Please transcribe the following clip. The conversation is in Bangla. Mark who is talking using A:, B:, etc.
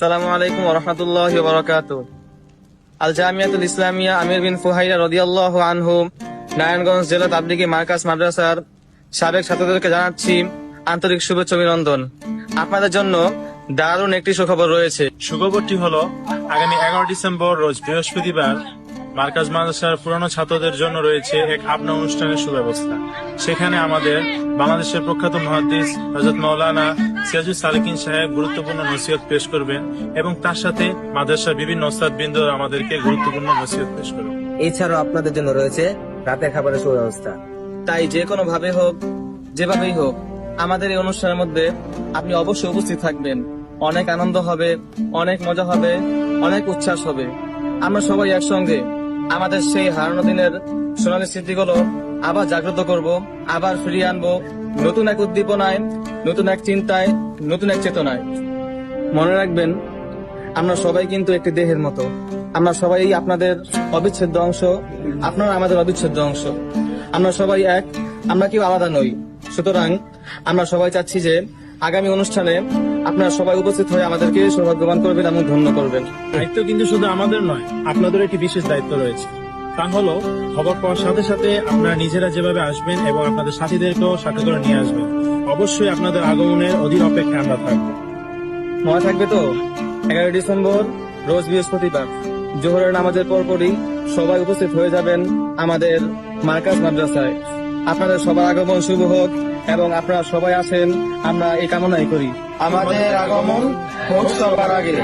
A: সালামু আলাইকুম রহমতুল্লাহ বরকাত আল জামিয়াতুল ইসলামিয়া আমির বিন ফুহাইরা রদিয়াল্লাহ আনহু, নারায়ণগঞ্জ জেলা তাবলিগি মার্কাস মাদ্রাসার সাবেক ছাত্রদেরকে জানাচ্ছি আন্তরিক শুভেচ্ছা অভিনন্দন। আপনাদের জন্য দারুণ একটি সুখবর রয়েছে।
B: সুখবরটি হলো, আগামী এগারো ডিসেম্বর, রোজ বৃহস্পতিবার মার্কাজ মাদ্রাসার পুরানো ছাত্রদের জন্য রয়েছে এক আপনা অনুষ্ঠানের সুব্যবস্থা। সেখানে আমাদের বাংলাদেশের প্রখ্যাত মহাদিস হজরত মৌলানা সিরাজুল সালেকিন সাহেব গুরুত্বপূর্ণ নসিহত পেশ করবেন এবং তার সাথে মাদ্রাসার বিভিন্ন ওস্তাদ বৃন্দ আমাদেরকে গুরুত্বপূর্ণ নসিহত পেশ করবেন।
C: এছাড়াও আপনাদের জন্য রয়েছে রাতের খাবারের সুব্যবস্থা।
A: তাই যে কোনো ভাবে হোক, যেভাবেই হোক, আমাদের এই অনুষ্ঠানের মধ্যে আপনি অবশ্যই উপস্থিত থাকবেন। অনেক আনন্দ হবে, অনেক মজা হবে, অনেক উচ্ছ্বাস হবে। আমরা সবাই একসঙ্গে আমাদের সেই হারানো দিনের সোনালী স্মৃতিগুলো আবার জাগ্রত করব, আবার ফিরিয়ে আনব, নতুন এক উদ্দীপনায়, নতুন এক চিন্তায়, নতুন এক চেতনায়। মনে রাখবেন, আমরা সবাই কিন্তু একটি দেহের মতো। আমরা সবাই আপনাদের অবিচ্ছেদ্য অংশ, আপনারা আমাদের অবিচ্ছেদ্য অংশ। আমরা সবাই এক, আমরা কেউ আলাদা নই। সুতরাং আমরা সবাই চাচ্ছি যে আগামী অনুষ্ঠানে আপনারা সবাই উপস্থিত হয়ে আমাদেরকে সৌভাগ্যবান করবেন এবং ধন্য করবেন।
B: দায়িত্ব কিন্তু শুধু আমাদের নয় আপনাদের একটি বিশেষ দায়িত্ব রয়েছে। তা হলো খবর পাওয়ার সাথে সাথে আপনারা নিজেরা যেভাবে আসবেন এবং আপনাদের সাথীদেরকেও সাথে করে নিয়ে আসবেন। অবশ্যই আপনাদের আগমনের অধীর অপেক্ষা আমরা থাকব।
A: মনে থাকবে তো? এগারোই ডিসেম্বর রোজ বৃহস্পতিবার। জোহরের নামাজের পরপরই সবাই উপস্থিত হয়ে যাবেন আমাদের মার্কাজ মাদ্রাসায়। আপনাদের সবার আগমন শুভ হোক এবং আপনারা সবাই আসেন আমরা এই কামনাই করি। আমাদের আগমন হোক সবার আগে।